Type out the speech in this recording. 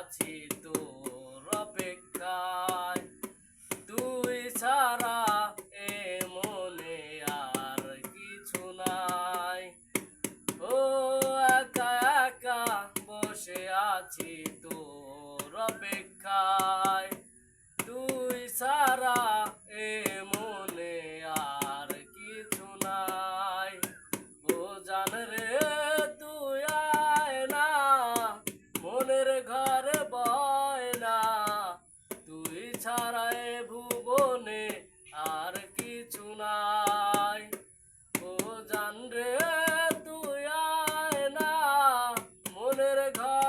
আছি তোর অপেক্ষায়। তুই ছাড়া এ মনে আর কিছু নাই। ও একা একা বসে আছি তোর অপেক্ষায়। তুই ছাড়া ছাড়ায় ভুবনে আর কিছু নাই। ও জান রে তুই আয় না মনের ঘর